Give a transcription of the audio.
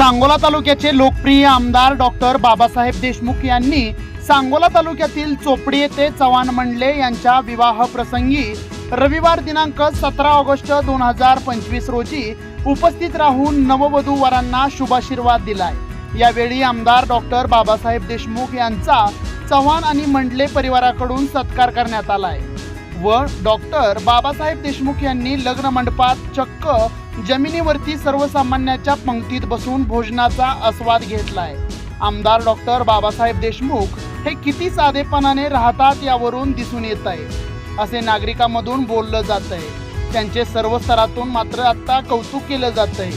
सांगोला तालुक्याचे लोकप्रिय आमदार डॉक्टर बाबासाहेब देशमुख यांनी सांगोला तालुक्यातील चोपडी येथे चव्हाण मंडले यांच्या विवाह प्रसंगी रविवार दिनांक सतरा ऑगस्ट दोन हजार पंचवीस रोजी उपस्थित राहून नववधू वरांना शुभाशीर्वाद दिलाय. यावेळी आमदार डॉक्टर बाबासाहेब देशमुख यांचा चव्हाण आणि मंडले परिवाराकडून सत्कार करण्यात आलाय. व डॉक्टर बाबासाहेब देशमुख यांनी लग्न मंडपात चक्क जमिनीवरती सर्वसामान्याच्या पंक्तीत बसून भोजनाचा आस्वाद घेतलाय. आमदार डॉक्टर बाबासाहेब देशमुख हे किती साधेपणाने राहतात यावरून दिसून येत आहे. असे नागरिकांमधून बोललं जात आहे त्यांचे सर्व स्तरातून मात्र आता कौतुक केलं जात आहे